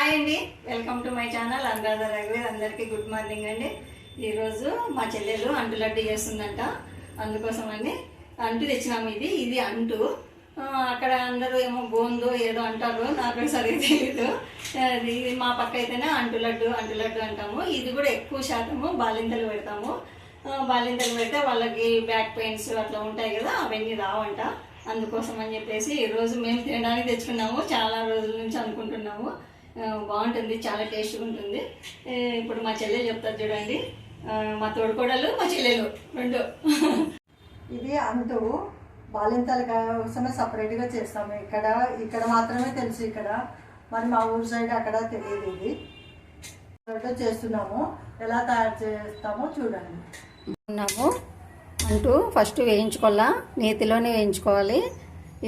Hi అండి. Welcome to my channel. Anuradha రఘువీర్ అందరికీ good morning అండి. ఈరోజు మా చెల్లెలు అంటు లడ్డు చేస్తుందంట. అందుకోసం అని అంటు తెచ్చినాము ఇది. ఇది అంటు. అక్కడ అందరూ ఏమో గోందో ఏదో అంటారు నాకు సరిగ్గా తెలియదు అది మా పక్క అయితేనే అంటు లడ్డు అంటు లడ్డు అంటాము. ఇది కూడా ఎక్కువ శాతము బాలింతలు పెడతాము. బాలింతలు పెడితే వాళ్ళకి బ్యాక్ పెయిన్స్ అట్లా ఉంటాయి కదా అవన్నీ రావంట. అందుకోసం అని చెప్పేసి ఈరోజు మేము తినడానికి తెచ్చుకున్నాము. చాలా రోజుల నుంచి అనుకుంటున్నాము. బాగుంటుంది చాలా టేస్ట్గా ఉంటుంది. ఇప్పుడు మా చెల్లెలు చెప్తారు చూడండి. మా తోడుకోడలు మా చెల్లెలు రెండు. ఇది అంటూ బాలింతల కోసమే సపరేట్గా చేస్తాము. ఇక్కడ ఇక్కడ మాత్రమే తెలుసు ఇక్కడ. మరి మా ఊరు సైడ్ అక్కడ తెలియదు ఇది. చేస్తున్నాము. ఎలా తయారు చేస్తామో చూడండి. ఉన్నాము. అంటూ ఫస్ట్ వేయించుకోవాలా? నేతిలోనే వేయించుకోవాలి.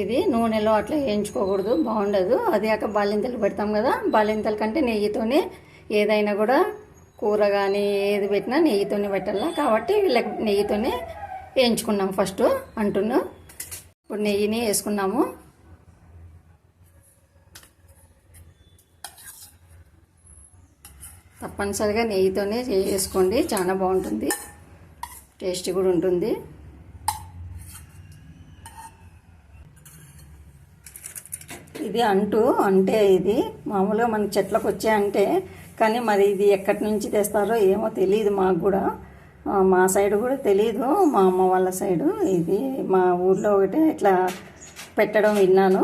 ఇది నూనెలో అట్లా వేయించుకోకూడదు బాగుండదు. అది కాక బాలింతలు పెడతాం కదా బాలింతల కంటే నెయ్యితోనే ఏదైనా కూడా కూర కానీ ఏది పెట్టినా నెయ్యితోనే పెట్టాలా. కాబట్టి వీళ్ళకి నెయ్యితోనే వేయించుకున్నాం ఫస్ట్ అంటును ఇప్పుడు నెయ్యిని వేసుకున్నాము. తప్పనిసరిగా నెయ్యితోనే చేసుకోండి చాలా బాగుంటుంది. టేస్ట్ కూడా ఉంటుంది. ఇది అంటూ అంటే ఇది మామూలుగా మన చెట్లకు వచ్చే అంటే కానీ మరి ఇది ఎక్కడి నుంచి తెస్తారో ఏమో తెలియదు మాకు కూడా. మా సైడ్ కూడా తెలియదు మా అమ్మ వాళ్ళ సైడు. ఇది మా ఊర్లో ఒకటే ఇట్లా పెట్టడం విన్నాను.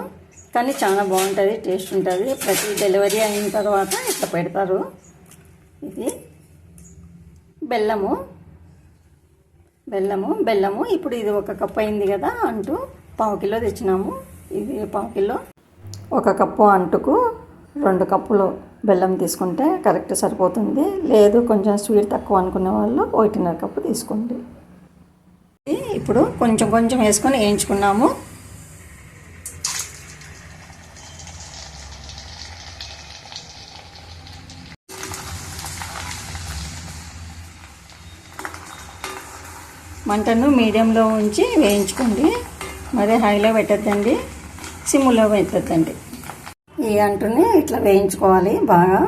కానీ చాలా బాగుంటుంది టేస్ట్ ఉంటుంది. ప్రతి డెలివరీ అయిన తర్వాత ఇట్లా పెడతారు. ఇది బెల్లము. బెల్లము బెల్లము. ఇప్పుడు ఇది ఒక కప్ అయింది కదా అంటూ పావు కిలో తెచ్చినాము. ఇది పావు కిలో. ఒక కప్పు అంటుకు రెండు కప్పులు బెల్లం తీసుకుంటే కరెక్ట్ సరిపోతుంది. లేదు కొంచెం స్వీట్ తక్కువ అనుకునే వాళ్ళు ఒకటిన్నర కప్పు తీసుకోండి. ఇప్పుడు కొంచెం కొంచెం వేసుకొని వేయించుకున్నాము. మంటను మీడియంలో ఉంచి వేయించుకోండి. మరి హైలో పెట్టద్దండి. సిమ్లో పెట్టద్దండి ఈ అంటుని ఇట్లా వేయించుకోవాలి బాగా.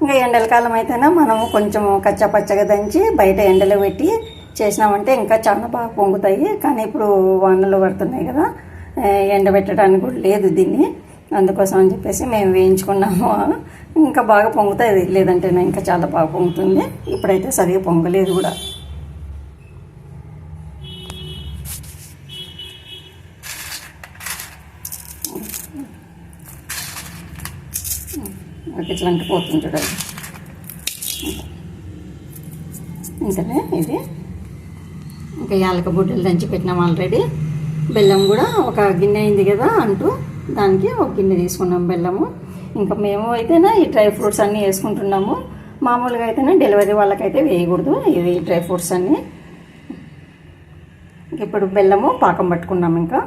ఇంకా ఎండల కాలం అయితేనే మనము కొంచెం కచ్చా పచ్చగా దంచి బయట ఎండలో పెట్టి చేసినామంటే ఇంకా చాలా బాగా పొంగుతాయి. కానీ ఇప్పుడు వానలు పడుతున్నాయి కదా ఎండబెట్టడానికి కూడా లేదు దీన్ని. అందుకోసం అని చెప్పేసి మేము వేయించుకున్నాము. ఇంకా బాగా పొంగుతాయి. లేదంటే ఇంకా చాలా బాగా పొంగుతుంది. ఇప్పుడైతే సరిగా పొంగలేదు కూడా. నాకు ఇట్లా అంటిపోతుంది చూడండి ఇంకనే ఇది. ఇంకా యాలక బుడ్డలు దంచి పెట్టినాం ఆల్రెడీ బెల్లం కూడా ఒక గిన్నె అయింది కదా అంటూ దానికి ఒక గిన్నె తీసుకున్నాం బెల్లము. ఇంకా మేము అయితేనే ఈ డ్రై ఫ్రూట్స్ అన్నీ వేసుకుంటున్నాము. మామూలుగా అయితేనే డెలివరీ వాళ్ళకైతే వేయకూడదు ఇది డ్రై ఫ్రూట్స్ అన్నీ. ఇప్పుడు బెల్లము పాకం పట్టుకున్నాం ఇంకా.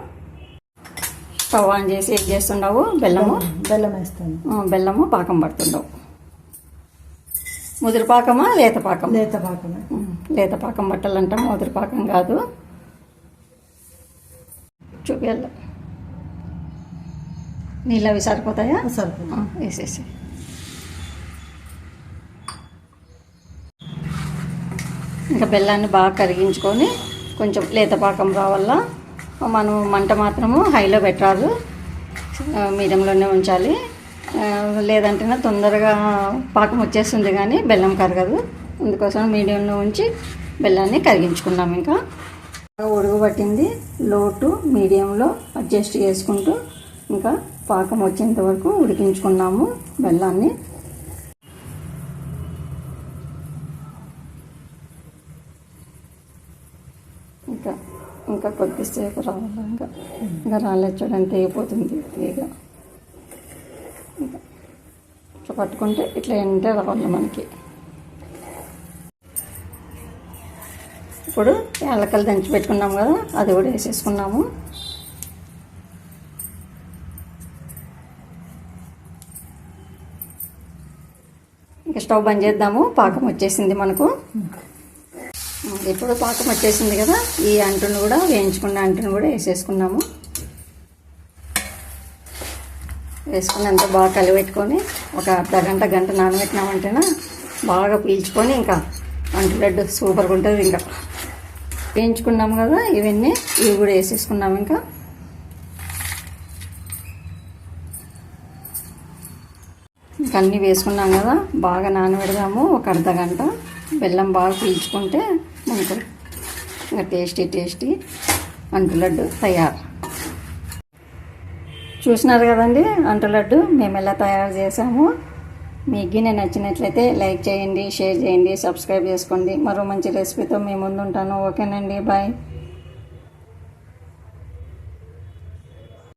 స్టవ్ ఆన్ చేసి ఏం చేస్తున్నావు బెల్లము? బెల్లం వేస్తాను. బెల్లము పాకం పడుతుండవు. ముదిరి పాకమా లేత పాకం? లేత పాకమే. ఉమ్, లేత పాకం పట్టాలంట ముదిరి పాకం కాదు. చూపియాల. నీళ్ళు అవి సరిపోతాయా? వేసేసి. ఇంకా బెల్లాన్ని బాగా కరిగించుకొని కొంచెం లేత పాకం రావాలా? మనం మంట మాత్రము హైలో పెట్టరాదు. మీడియంలోనే ఉంచాలి. లేదంటేనే తొందరగా పాకం వచ్చేస్తుంది కానీ బెల్లం కరగదు. అందుకోసం మీడియంలో ఉంచి బెల్లాన్ని కరిగించుకున్నాం ఇంకా. ఉడుగు పట్టింది. లోటు మీడియంలో అడ్జస్ట్ చేసుకుంటూ ఇంకా పాకం వచ్చేంత వరకు ఉడికించుకున్నాము బెల్లాన్ని ఇంకా ఇంకా కొద్దిసేపు రావాలి. ఇంకా ఇంకా రాలేదు చూడండి తెగిపోతుంది తీగ. ఇట్లా పట్టుకుంటే ఇట్లా ఎండే రావాలి మనకి. ఇప్పుడు యాలకలు దంచి పెట్టుకున్నాం కదా అది కూడా వేసేసుకున్నాము. ఇంకా స్టవ్ బంద్ చేద్దాము పాకం వచ్చేసింది మనకు. ఇప్పుడు పాకం వచ్చేసింది కదా ఈ అంటును కూడా వేయించుకున్న అంటును కూడా వేసేసుకున్నాము. వేసుకుని అంతా బాగా కలిపెట్టుకొని ఒక అర్ధ గంట గంట నానబెట్టినామంటేనా బాగా పీల్చుకొని ఇంకా అంటు లడ్డు సూపర్గా ఉంటుంది ఇంకా. వేయించుకున్నాము కదా ఇవన్నీ ఇవి కూడా వేసేసుకున్నాము ఇంకా. ఇంకా అన్నీ వేసుకున్నాం కదా బాగా నానబెడదాము ఒక అర్ధ గంట. బెల్లం బాగా పీల్చుకుంటే మనకు ఇంకా టేస్టీ టేస్టీ అంటు లడ్డు తయారు. చూసినారు కదండి అంటు లడ్డు? మేము ఎలా తయారు చేసాము మీకు నేను నచ్చినట్లయితే లైక్ చేయండి షేర్ చేయండి సబ్స్క్రైబ్ చేసుకోండి. మరో మంచి రెసిపీతో మీ ముందుంటాను. ఓకేనండి బాయ్.